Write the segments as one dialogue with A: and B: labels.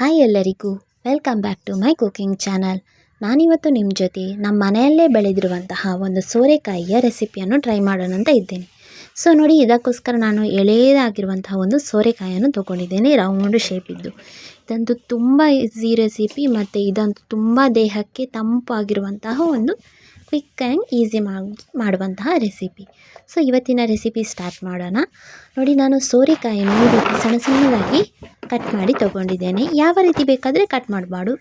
A: Hi ಎಲ್ಲರಿಗೂ, welcome back to my cooking channel. ನಾನಿವತ್ತು ನಿಮ್ಮ ಜೊತೆ ನಮ್ಮ ಮನೆಯಲ್ಲೇ ಬೆಳೆದಿರುವಂತಹ ಒಂದು ಸೋರೆಕಾಯಿಯ ರೆಸಿಪಿಯನ್ನು ಟ್ರೈ ಮಾಡೋಣ ಅಂತ ಇದ್ದೇನೆ. ಸೊ ನೋಡಿ, ಇದಕ್ಕೋಸ್ಕರ ನಾನು ಎಳೆಯದಾಗಿರುವಂತಹ ಒಂದು ಸೋರೆಕಾಯಿಯನ್ನು ತೊಗೊಂಡಿದ್ದೇನೆ. ರೌಂಡ್ ಶೇಪಿದ್ದು ಇದಂತೂ ತುಂಬ ಈಸಿ ರೆಸಿಪಿ ಮತ್ತು ಇದಂತೂ ತುಂಬ ದೇಹಕ್ಕೆ ತಂಪಾಗಿರುವಂತಹ ಒಂದು ಕ್ವಿಕ್ ಆ್ಯಂಡ್ ಈಸಿ ಮಾಡುವಂತಹ ರೆಸಿಪಿ ಸೊ ಇವತ್ತಿನ ರೆಸಿಪಿ ಸ್ಟಾರ್ಟ್ ಮಾಡೋಣ. ನೋಡಿ, ನಾನು ಸೋರೆಕಾಯನ್ನು ಮೂರು ಸಣ್ಣ ಸಣ್ಣದಾಗಿ ಕಟ್ ಮಾಡಿ ತೊಗೊಂಡಿದ್ದೇನೆ. ಯಾವ ರೀತಿ ಬೇಕಾದರೆ ಕಟ್ ಮಾಡಬಾರ್ದು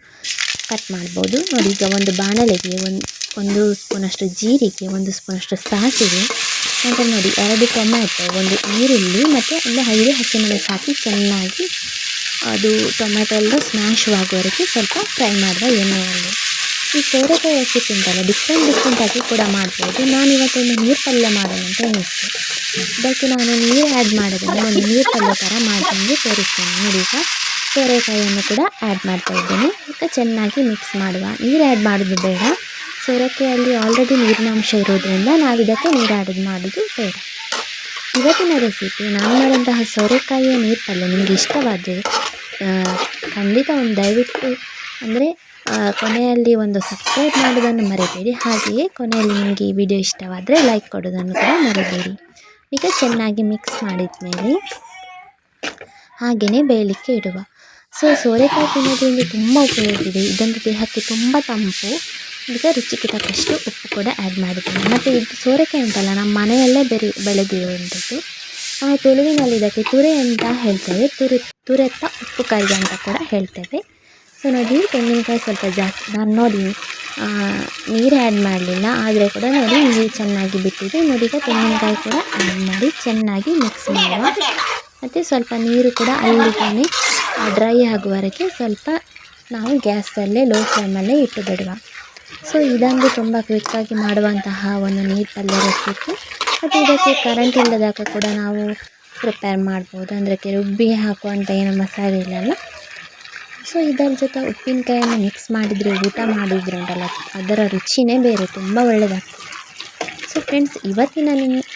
A: ಕಟ್ ಮಾಡ್ಬೋದು. ನೋಡಿ, ಈಗ ಒಂದು ಬಾಣಲೆಗೆ ಒಂದು ಒಂದು ಸ್ಪೂನಷ್ಟು ಜೀರಿಗೆ, ಒಂದು ಸ್ಪೂನಷ್ಟು ಸಾಸಿವೆ, ನಂತರ ನೋಡಿ, ಎರಡು ಟೊಮ್ಯಾಟೊ, ಒಂದು ಈರುಳ್ಳಿ ಮತ್ತು ಒಂದು ಐದು ಹಸಿಮೆಣಸು ಹಾಕಿ ಚೆನ್ನಾಗಿ ಅದು ಟೊಮ್ಯಾಟೊ ಎಲ್ಲ ಸ್ಮ್ಯಾಶ್ ಆಗುವವರೆಗೆ ಸ್ವಲ್ಪ ಫ್ರೈ ಮಾಡುವ ಎಣ್ಣೆಯಲ್ಲಿ. ಈ ಸೋರೆಕಾಯಿ ರೆಸಿಪಿ ಉಂಟಲ್ಲ ಡಿಫ್ರೆಂಟ್ ಡಿಫ್ರೆಂಟಾಗಿ ಕೂಡ ಮಾಡ್ಬೋದು. ನಾನು ಇವತ್ತೊಂದು ನೀರು ಪಲ್ಯ ಮಾಡೋಣ ಅಂತ ಎಣಿಸ್ತು ಇದಕ್ಕೆ ನಾನು ನೀರು ಆ್ಯಡ್ ಮಾಡೋದನ್ನು ಒಂದು ನೀರು ಪಲ್ಯ ಥರ ಮಾಡ್ಕೊಂಡು ತೋರಿಸ್ತೇನೆ. ನೋಡಿ ಈಗ ಸೋರೆಕಾಯಿಯನ್ನು ಕೂಡ ಆ್ಯಡ್ ಮಾಡ್ತಾ ಇದ್ದೇನೆ. ಈಗ ಚೆನ್ನಾಗಿ ಮಿಕ್ಸ್ ಮಾಡುವ. ನೀರು ಆ್ಯಡ್ ಮಾಡೋದು ಬೇಡ. ಸೋರೆಕಾಯಲ್ಲಿ ಆಲ್ರೆಡಿ ನೀರಿನ ಅಂಶ ಇರೋದ್ರಿಂದ ನಾವು ಇದಕ್ಕೆ ನೀರು ಆ್ಯಡ್ ಮಾಡೋದು ಬೇಡ. ಇವತ್ತಿನ ರೆಸಿಪಿ ನಾನು ಮಾಡಿದಂತಹ ಸೋರೆಕಾಯಿಯ ನೀರು ಪಲ್ಯ ನಿಮಗೆ ಇಷ್ಟವಾದರೆ ಖಂಡಿತ ಒಂದು ದಯವಿಟ್ಟು, ಅಂದರೆ ಕೊನೆಯಲ್ಲಿ ಒಂದು ಸಬ್ಸ್ಕ್ರೈಬ್ ಮಾಡೋದನ್ನು ಮರಿಬೇಡಿ ಹಾಗೆಯೇ ಕೊನೆಯಲ್ಲಿ ನಿಮಗೆ ಈ ವಿಡಿಯೋ ಇಷ್ಟವಾದರೆ ಲೈಕ್ ಕೊಡೋದನ್ನು ಕೂಡ ಮರಿಬೇಡಿ ಈಗ ಚೆನ್ನಾಗಿ ಮಿಕ್ಸ್ ಮಾಡಿದ ಮೇಲೆ ಹಾಗೆಯೇ ಬೇಯಲಿಕ್ಕೆ ಇಡುವ. ಸೊ ಸೋರೆಕಾಯಿ ತಿನ್ನೋದ್ರಿಂದ ತುಂಬ ಉಪಯೋಗ ಇದೆ. ಇದೊಂದು ದೇಹಕ್ಕೆ ತುಂಬ ತಂಪು, ಈಗ ರುಚಿಗೆ ತಕ್ಕಷ್ಟು ಉಪ್ಪು ಕೂಡ ಆ್ಯಡ್ ಮಾಡಿದ್ದೇನೆ. ಮತ್ತು ಇದು ಸೋರೆಕಾಯಿ ಉಂಟಲ್ಲ, ನಮ್ಮ ಮನೆಯಲ್ಲೇ ಬೆರಿ ಬೆಳೆದಿರುವಂಥದ್ದು ತುಳುವಿನಲ್ಲಿ ಇದಕ್ಕೆ ತುರೆ ಅಂತ ಹೇಳ್ತೇವೆ. ತುರಿ ತುರೆತ್ತ ಉಪ್ಪು ಕರಿ ಅಂತ ಕೂಡ ಹೇಳ್ತೇವೆ. ಸೊ ನೋಡಿ ತೆಂಗಿನಕಾಯಿ ಸ್ವಲ್ಪ ಜಾಸ್ತಿ, ನಾನು ನೋಡಿ ನೀರು ಆ್ಯಡ್ ಮಾಡಲಿಲ್ಲ, ಆದರೆ ಕೂಡ ನೋಡಿ ನೀರು ಚೆನ್ನಾಗಿ ಬಿಟ್ಟಿದೆ. ನೋಡಿ ಈಗ ತೆಂಗಿನಕಾಯಿ ಕೂಡ ಆ್ಯಡ್ ಮಾಡಿ ಚೆನ್ನಾಗಿ ಮಿಕ್ಸ್ ಮಾಡುವ. ಮತ್ತು ಸ್ವಲ್ಪ ನೀರು ಕೂಡ ಅಲ್ಲಿಗೆ ಡ್ರೈ ಆಗುವವರೆಗೆ ಸ್ವಲ್ಪ ನಾವು ಗ್ಯಾಸಲ್ಲೇ ಲೋ ಫ್ಲೇಮಲ್ಲೇ ಇಟ್ಟು ಬಿಡುವ ಸೊ ಇದೊಂದು ತುಂಬ ಕ್ವಿಕ್ಕಾಗಿ ಮಾಡುವಂತಹ ಒಂದು ನೀರು ಪಲ್ಯ ರೆಸಿಪಿ ಮತ್ತು ಇದಕ್ಕೆ ಕರೆಂಟ್ ಇಲ್ಲದಾಗ ಕೂಡ ನಾವು ಪ್ರಿಪೇರ್ ಮಾಡ್ಬೋದು. ಅಂದರೆ ರುಬ್ಬಿ ಹಾಕುವಂಥ ಏನು ಮಸಾಲೆ ಇಲ್ಲಲ್ಲ ಸೊ ಇದರ ಜೊತೆ ಉಪ್ಪಿನಕಾಯನ್ನು ಮಿಕ್ಸ್ ಮಾಡಿದರೆ ಊಟ ಮಾಡಿದರೆ ಉಂಟಲ್ಲ ಅದರ ರುಚಿನೇ ಬೇರೆ, ತುಂಬ ಒಳ್ಳೆಯದಾಗ್ತದೆ ಸೊ ಫ್ರೆಂಡ್ಸ್ ಇವತ್ತಿನ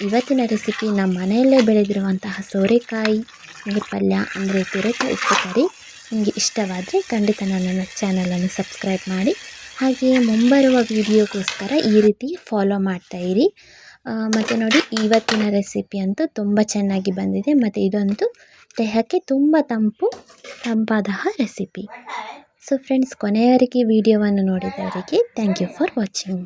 A: ಇವತ್ತಿನ ರೆಸಿಪಿ ನಮ್ಮ ಮನೆಯಲ್ಲೇ ಬೆಳೆದಿರುವಂತಹ ಸೋರೆಕಾಯಿ ನೀರು ಪಲ್ಯ ಅಂದರೆ ತುರೆತ ಉಪ್ಪು ಕರಿ, ನಿಮಗೆ ಇಷ್ಟವಾದರೆ ಖಂಡಿತ ನನ್ನ ಚಾನಲನ್ನು ಸಬ್ಸ್ಕ್ರೈಬ್ ಮಾಡಿ. ಹಾಗೆಯೇ ಮುಂಬರುವ ವಿಡಿಯೋಗೋಸ್ಕರ ಈ ರೀತಿ ಫಾಲೋ ಮಾಡ್ತಾಯಿರಿ ಮತ್ತು ನೋಡಿ ಇವತ್ತಿನ ರೆಸಿಪಿ ಅಂತೂ ತುಂಬ ಚೆನ್ನಾಗಿ ಬಂದಿದೆ. ಮತ್ತು ಇದಂತೂ ದೇಹಕ್ಕೆ ತುಂಬ ತಂಪು ತಂಪಾದ ರೆಸಿಪಿ ಸೊ ಫ್ರೆಂಡ್ಸ್ ಕೊನೆಯವರೆಗೆ ವಿಡಿಯೋವನ್ನು ನೋಡಿದವರಿಗೆ ಥ್ಯಾಂಕ್ ಯು ಫಾರ್ ವಾಚಿಂಗ್